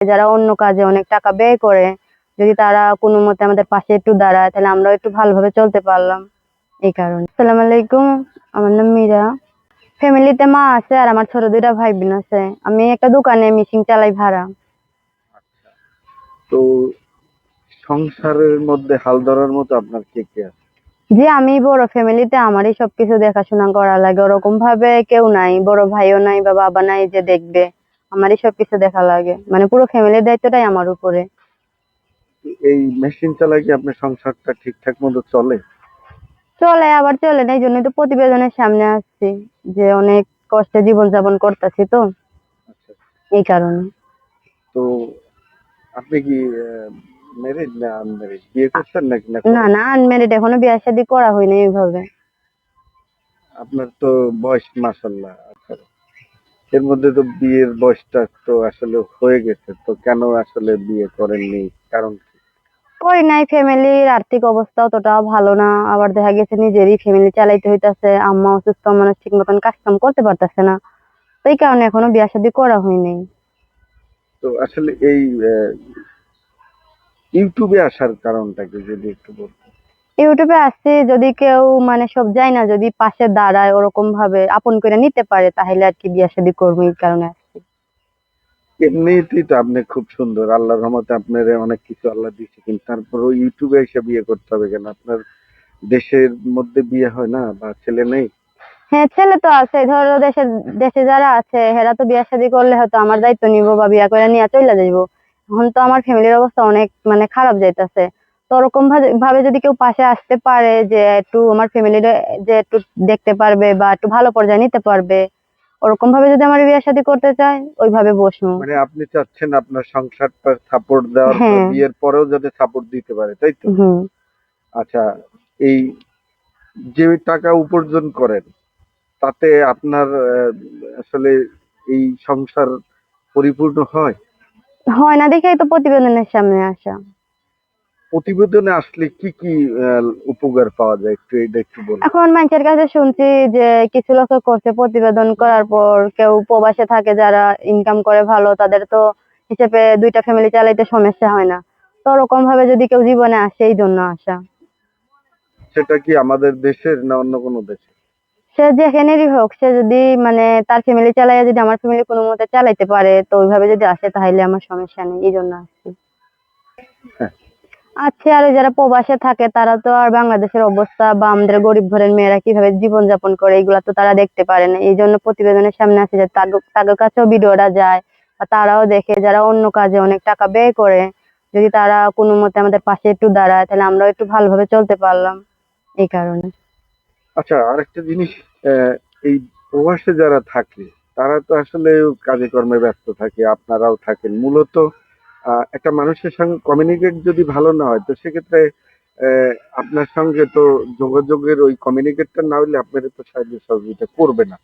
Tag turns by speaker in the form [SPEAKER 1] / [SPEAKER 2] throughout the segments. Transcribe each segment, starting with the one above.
[SPEAKER 1] যারা অন্য কাজে অনেক টাকা ব্যয় করে যদি তারা কোনো মতে আমাদের পাশে একটু দাঁড়ায় তাহলে আমরাও একটু ভালোভাবে চলতে পারলাম। এই কারণে। আসসালামু আলাইকুম আমার নাম মীরা। ফ্যামিলিতে মা আছে আর আমার ছোট দুইটা ভাই বোন আছে। আমি একটা দোকানে মিশিং চালাই ভাড়া।
[SPEAKER 2] তো সংসারের মধ্যে হাল ধরার মতো আপনার কে কে আছে?
[SPEAKER 1] যে আমি বড় ফ্যামিলিতে আমারই সবকিছু দেখাশোনা করা লাগে। ওরকম ভাবে কেউ নাই বড় ভাইও নাই বা বাবা নাই যে দেখবে। আমারই সবকিছু দেখা লাগে। মানে পুরো ফ্যামিলির দায়িত্বটাই আমার উপরে।
[SPEAKER 2] এই মেশিন চালায় কি আপনার সংসারটা ঠিকঠাক মতো চলে?
[SPEAKER 1] চলে আবার চলে না এই জন্যই তো প্রতিবেদনের সামনে আসছি যে অনেক কষ্টে জীবনযাপন করতেছি তো।
[SPEAKER 2] আচ্ছা।
[SPEAKER 1] এই কারণে।
[SPEAKER 2] তো আপনি কি ম্যারিড না আনম্যারিড বিয়ে করছেন নাকি না
[SPEAKER 1] না আনম্যারিড এখনও বিয়ে শাদী করা হয়নি এইভাবে।
[SPEAKER 2] আপনার তো বয়স মাসাল্লাহ আঠারো এর মধ্যে তো বিয়ের বয়সটা তো আসলে হয়ে গেছে তো কেন আসলে বিয়ে করেননি? কারণ কি?
[SPEAKER 1] করি নাই ফ্যামিলির আর্থিক অবস্থা অতটাও ভালো না। আবার দেখা গেছে নিজেরই ফ্যামিলি চালাইতে হইতাছে আম্মা অসুস্থ মানুষ ঠিক মতন কাজ কাম করতে পারতেছে না। তো এই কারণে এখনও বিয়ে শাদী করা হয়নি।
[SPEAKER 2] তো আসলে এই আহ, ইউটিউবে আসার কারণটা কি যদি একটু বলতেন?
[SPEAKER 1] ইউটিউবে আসছি যদি কেউ মানে সব যায় না যদি পাশে দাঁড়ায় ওরকম ভাবে আপন করে নিতে পারে তাহলে আর কি বিয়ে শাদী করব এই কারণে আসছি।
[SPEAKER 2] এমনিতেই তো আপনি খুব সুন্দর আল্লাহর রহমতে আপনার অনেক কিছু আল্লাহ দিচ্ছে কিন্তু তারপরও ইউটিউবে এসে বিয়ে করতে হবে কেন? আপনার দেশের মধ্যে বিয়ে হয় না বা ছেলে নেই?
[SPEAKER 1] হ্যাঁ ছেলে তো আছে ধরো দেশে দেশে যারা আছে হেরা তো বিয়ে শাদী করলে হয়তো আমার দায়িত্ব নিব বা বিয়া করে নিয়ে চলে যাইবো। এখন তো আমার ফ্যামিলির অবস্থা অনেক মানে খারাপ যাইতেছে। তো ওরকম ভাবে- যদি কেউ পাশে আসতে পারে যে একটু আমার ফ্যামিলির যে একটু দেখতে পারবে বা একটু ভালো পর্যায়ে নিতে পারবে ওরকম ভাবে যদি আমার বিয়ে শাদী করতে চায় ওইভাবে বসবো।
[SPEAKER 2] মানে আপনি চাচ্ছেন আপনার সংসারটা সাপোর্ট দেওয়ার পর
[SPEAKER 1] হ্যাঁ।
[SPEAKER 2] বিয়ের পরেও যাতে সাপোর্ট দিতে পারে তাই তো?
[SPEAKER 1] হুম।
[SPEAKER 2] আচ্ছা এই যে টাকা উপার্জন করেন তাতে আপনার আসলে এই সংসার পরিপূর্ণ হয়?
[SPEAKER 1] হয় না দেখেই তো প্রতিবেদনের সামনে আসা।
[SPEAKER 2] প্রতিবেদনে আসলে কি কি উপকার পাওয়া যায় একটু এটা একটু বলুন।
[SPEAKER 1] এখন মানুষের কাছে শুনছি যে কিছু লোক করছে প্রতিবেদন করার পর কেউ প্রবাসে থাকে যারা ইনকাম করে ভালো তাদের তো হিসেবে দুইটা ফ্যামিলি চালাইতে সমস্যা হয় না। তো ওরকম ভাবে যদি কেউ জীবনে আসে এই জন্য আসা।
[SPEAKER 2] সেটা কি আমাদের দেশের না অন্য কোনো দেশে
[SPEAKER 1] সে যেখানেরই হোক সে যদি মানে তার ফ্যামিলি চালাইয়া যদি আমার ফ্যামিলি কোনো মতে চালাইতে পারে তো ওইভাবে যদি আসে তাহলে আমার সমস্যা নেই এই জন্য আসছি। আচ্ছা আর যারা প্রবাসে থাকে, তারা তো আর বাংলাদেশের অবস্থা বা আমাদের গরিব ঘরের মেয়েরা কীভাবে জীবন যাপন করে, এগুলা তো তারা দেখতে পারে না। এই জন্য প্রতিবেদনের সামনে আসে যে তাদের কাছেও ভিডিওটা যায় বা তারাও দেখে যারা অন্য কাজে অনেক টাকা ব্যয় করে, যদি তারা কোনো মতে আমাদের পাশে একটু দাঁড়ায়, তাহলে আমরাও একটু ভালোভাবে চলতে পারলাম এই কারণে।
[SPEAKER 2] আচ্ছা আরেকটা জিনিস এই প্রবাসে যারা থাকে, তারা তো আসলে কাজে কর্মে ব্যস্ত থাকে, আপনারাও থাকেন। মূলত একটা মানুষের সঙ্গে কমিউনিকেট যদি ভালো না হয় তো সেক্ষেত্রে আপনার সঙ্গে তো যোগাযোগের ওই কমিউনিকেটটা না হলে আপনারা তো সাহায্য সহযোগিতা করবে না।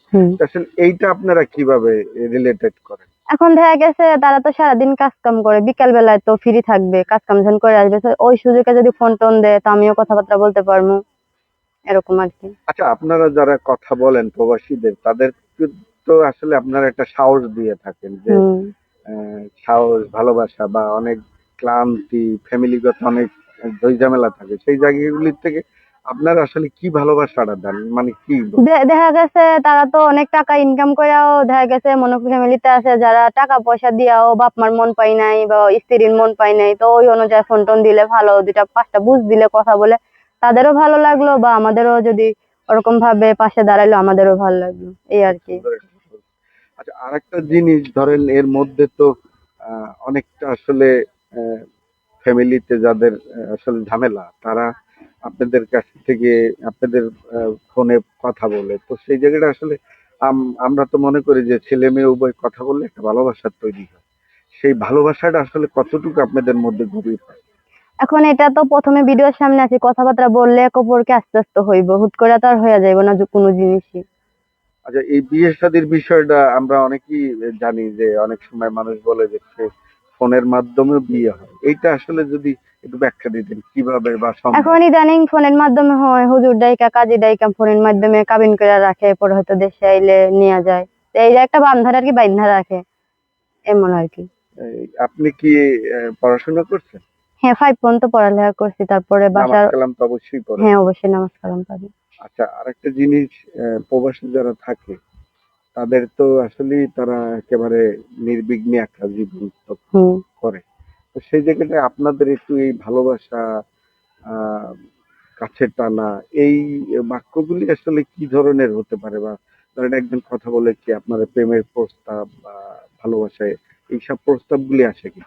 [SPEAKER 2] আসলে এইটা আপনারা কীভাবে রিলেটেড করেন?
[SPEAKER 1] এখন দেখা গেছে তারা তো সারাদিন কাজ কাম করে বিকাল বেলায় তো ফ্রি থাকবে কাজ কাম যখন করে আসবে ওই সুযোগে যদি ফোন টোন দেয় তো আমিও কথাবার্তা বলতে পারব। এরকম আর কি।
[SPEAKER 2] আচ্ছা আপনারা যারা কথা বলেন প্রবাসীদের তাদের তো আসলে আপনারা একটা সাহস দিয়ে থাকেন যে সাহস ভালোবাসা বা অনেক ক্লান্তি ফ্যামিলিগত অনেক ঝামেলা থাকে সেই জায়গাগুলির থেকে আপনারা আসলে কি ভালোবাসাটা দেন? মানে কি
[SPEAKER 1] দেখা গেছে তারা তো অনেক টাকা ইনকাম করেও দেখা গেছে মনে ফ্যামিলিতে আছে যারা টাকা পয়সা দিয়াও বাপ মার মন পাই নাই বা স্ত্রীর মন পাই নাই তো ওই অনুযায়ী ফোন টোন দিলে ভালো দুটা পাঁচটা বুঝ দিলে কথা বলে তাদেরও ভালো লাগল বা আমাদেরও যদি ওরকম ভাবে পাশে দাঁড়াইলো আমাদেরও ভালো লাগল এই আর কি।
[SPEAKER 2] একটা। আচ্ছা আরেকটা জিনিস ধরেন, এর মধ্যে তো অনেকটা আসলে ফ্যামিলিতে যাদের আসলে ঝামেলা, তারা আপনাদের কাছ থেকে আপনাদের ফোনে কথা বলে। তো সেই জায়গাটা আসলে আম- আমরা তো মনে করি যে ছেলে মেয়ে উভয় কথা বললে একটা ভালোবাসা তৈরি হয়। সেই ভালোবাসাটা আসলে কতটুকু আপনাদের মধ্যে গভীর হয়?
[SPEAKER 1] এখন এটা তো প্রথমে ভিডিওর সামনে আছে, কথাবার্তা বললে এক অপরকে আস্তে আস্তে হইব, হুট করে তো আর হয়ে যাইব না কোনো জিনিসই।
[SPEAKER 2] আচ্ছা এই বিয়ে শাদীর বিষয়টা আমরা অনেকেই জানি যে অনেক সময় মানুষ বলে যে ফোনের মাধ্যমে বিয়ে হয়। এইটা আসলে যদি একটু ব্যাখ্যা দিতেন কীভাবে বা
[SPEAKER 1] এখন ইদানিং ফোনের মাধ্যমে হয় হুজুর ডাইকা কাজী ডাইকা ফোনের মাধ্যমে কাবিন করে রাখে পরে হয়তো দেশে আইলে নিয়ে যায়। এই একটা বান্ধার আর কি বাইন্ধা রাখে এমন আর কি।
[SPEAKER 2] আপনি কি পড়াশোনা করছেন?
[SPEAKER 1] হ্যাঁ ফাইভ পর্যন্ত পড়ালেখা করছি তারপরে বাসার হ্যাঁ অবশ্যই নামাজ কালাম পারি
[SPEAKER 2] আচ্ছা আরেকটা জিনিস আহ, প্রবাসী যারা থাকে তাদের তো আসলে তারা একেবারে নির্বিঘ্নে একটা জীবন করে। তো সেই জায়গাটায় আপনাদের একটু এই ভালোবাসা কাছে টানা এই বাক্যগুলি আসলে কি ধরনের হতে পারে? বা ধরেন একজন কথা বলে কি আপনার প্রেমের প্রস্তাব বা ভালোবাসায় এইসব প্রস্তাবগুলি আসে কি?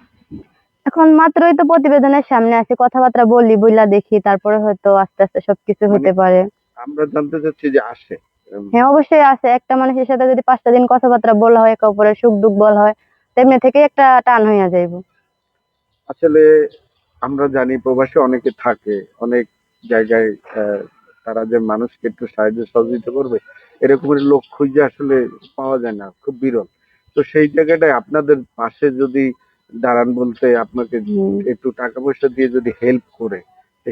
[SPEAKER 1] এখন মাত্রই তো প্রতিবেদনের সামনে আসি কথাবার্তা বলি বইলা দেখি তারপরে হয়তো আস্তে আস্তে সবকিছু হতে পারে।
[SPEAKER 2] আমরা জানতে চাচ্ছি যে আসে।
[SPEAKER 1] হ্যাঁ অবশ্যই আছে একটা মানুষের সাথে যদি পাঁচটা দিন কথাবার্তা বলা হয় একে অপরের সুখ দুঃখ বলা হয় তেমনি থেকে একটা টান হইয়া যাইব।
[SPEAKER 2] আসলে আমরা জানি প্রবাসী অনেকে থাকে অনেক জায়গায় তারা যে মানুষকে একটু সাহায্য সহযোগিতা করবে এরকমের লোক খুঁজে আসলে পাওয়া যায় না খুব বিরল। তো সেই জায়গাটায় আপনাদের পাশে যদি দাঁড়ান বলতে আপনাকে একটু টাকা পয়সা দিয়ে যদি হেল্প করে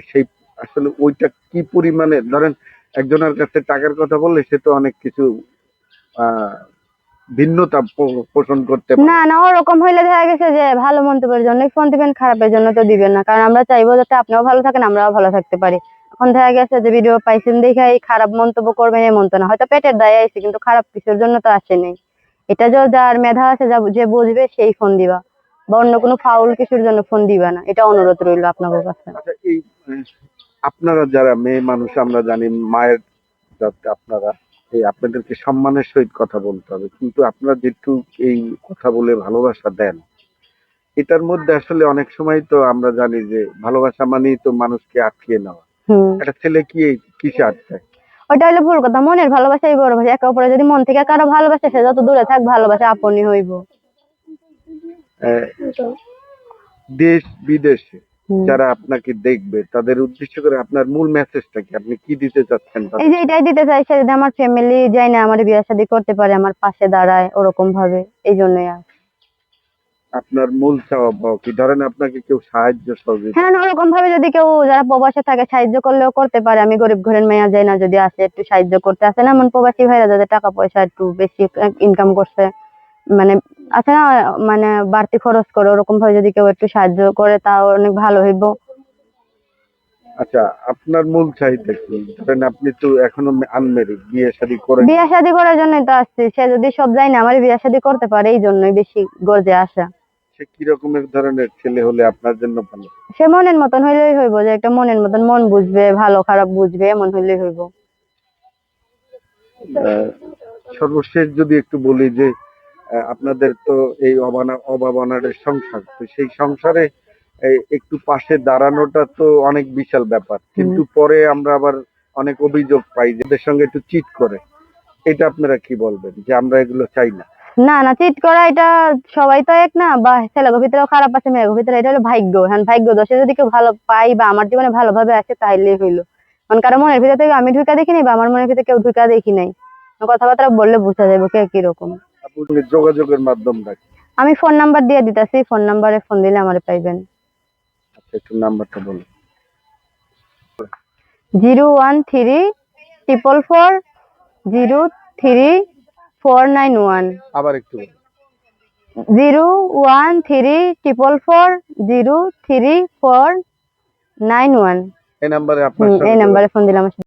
[SPEAKER 2] সেই আসলে ওইটা কি পরিমাণে ধরেন একজনের কাছে টাকার কথা বললে সে তো অনেক কিছু ভিন্নতা পোষণ করতে
[SPEAKER 1] না না ওরকম হইলে দেখা গেছে যে ভালো মন্তব্যের জন্য ফোন দিবেন খারাপের জন্য তো দিবেন না। কারণ আমরা চাইব যাতে আপনিও ভালো থাকেন আমরাও ভালো থাকতে পারি। এখন দেখা গেছে যে ভিডিও পাইছেন দেখে খারাপ মন্তব্য করবেন এমন তো না। হয়তো পেটের দায়ে আইছে কিন্তু খারাপ কিছুর জন্য তো আসেনি এটা যে যার মেধা আছে যা- যে বুঝবে সেই ফোন দিবা। বা অন্য কোনো ফাউল কিছুর জন্য ফোন দিবা না। এটা অনুরোধ রইল আপনার কাছে।
[SPEAKER 2] আচ্ছা এই আপনারা যারা মেয়ে মানুষ আমরা জানি মায়ের যাতে আপনারা। এই আপনাদেরকে সম্মানের সহিত কথা বলতে হবে। কিন্তু আপনারা যেটু এই কথা বলে ভালোবাসা দেন এটার মধ্যে আসলে অনেক সময় তো আমরা জানি যে ভালোবাসা মানেই তো মানুষকে আটকিয়ে নেওয়া। একটা ছেলে কি কিসে আটকায়?
[SPEAKER 1] ওইটা হলো ভুল কথা। মনের ভালোবাসাই বড় ভাষা। একে অপরে যদি মন থেকে কারও ভালোবাসে সে যত দূরে থাক ভালোবাসা আপনই হইব।
[SPEAKER 2] দেশ বিদেশে। যারা আপনাকে দেখবে তাদের উদ্দেশ্য করে আপনার মূল মেসেজটা কি? আপনি কি দিতে চাচ্ছেন
[SPEAKER 1] এই যে এটাই দিতে চাই সে যদি আমার ফ্যামিলি যায় না আমার বিয়ে শাদী করতে পারে আমার পাশে দাঁড়ায় ওরকম ভাবে এই জন্যই আর।
[SPEAKER 2] আপনার মূল চাওয়া পাওয়া কি? ধরেন আপনাকে কেউ সাহায্য সহযোগিতা
[SPEAKER 1] হ্যাঁ ওরকম ভাবে যদি কেউ যারা প্রবাসে থাকে সাহায্য করলেও করতে পারে। আমি গরিব ঘরের মেয়া যাই না যদি আসে একটু সাহায্য করতে আসে। না এমন প্রবাসী ভাইরা যাদের টাকা পয়সা একটু বেশি ইনকাম করছে মানে আছে না মানে বাড়তি খরচ করে ওরকম ভাবে যদি কেউ একটু সাহায্য করে তাও অনেক ভালো হইব।
[SPEAKER 2] আচ্ছা আপনার মূল চাহিদা কি? ধরেন আপনি তো এখনও আনমেরিড বিয়ে শাদী করে
[SPEAKER 1] বিয়ে শাদী করার জন্যই তো আসছে। সে যদি সব যায় না আমার বিয়ে শাদী করতে পারে এই জন্যই বেশি গর্জে আসা।
[SPEAKER 2] সে কি রকমের ধরনের ছেলে হলে আপনার জন্য ভালো?
[SPEAKER 1] সে মনের মতন হইলেই হইব যে একটা মনের মতন মন বুঝবে ভালো খারাপ বুঝবে এমন হইলেই হইব।
[SPEAKER 2] সর্বশেষ যদি একটু বলি যে আপনাদের তো এই অবানা অভাব অনারের সংসার। তো সেই সংসারে একটু পাশে দাঁড়ানোটা তো অনেক বিশাল ব্যাপার। কিন্তু পরে আমরা আবার অনেক অভিযোগ পাই যে সঙ্গে একটু চিট করে। এটা আপনারা কি বলবেন? যে আমরা এগুলো চাই না?
[SPEAKER 1] না না চিট করা এটা সবাই তো এক না বা ছেলেগো ভিতরেও খারাপ আছে মেয়েগো ভিতরে এটা হলো ভাগ্য। হ্যাঁ ভাগ্য দোষে যদি কেউ ভালো পাই বা আমার জীবনে ভালোভাবে আসে তাহলেই হইল। কারণ কারও মনের ভিতরে আমি ঢুকা দেখি নাই বা আমার মনের ভিতরে কেউ ঢুকা দেখি নাই। কথাবার্তা বললে বোঝা যাবে কে কীরকম।
[SPEAKER 2] যোগাযোগের মাধ্যমটা?
[SPEAKER 1] আমি ফোন নাম্বার দিয়ে দিতেছি ফোন নাম্বারে ফোন দিলে আমার পাইবেন।
[SPEAKER 2] আচ্ছা একটু নাম্বারটা বলুন
[SPEAKER 1] zero one three triple four zero three four nine one.
[SPEAKER 2] আবার একটু
[SPEAKER 1] zero one three triple four zero three four nine one.
[SPEAKER 2] এই নাম্বারে আপনার
[SPEAKER 1] এই নাম্বারে ফোন দিলাম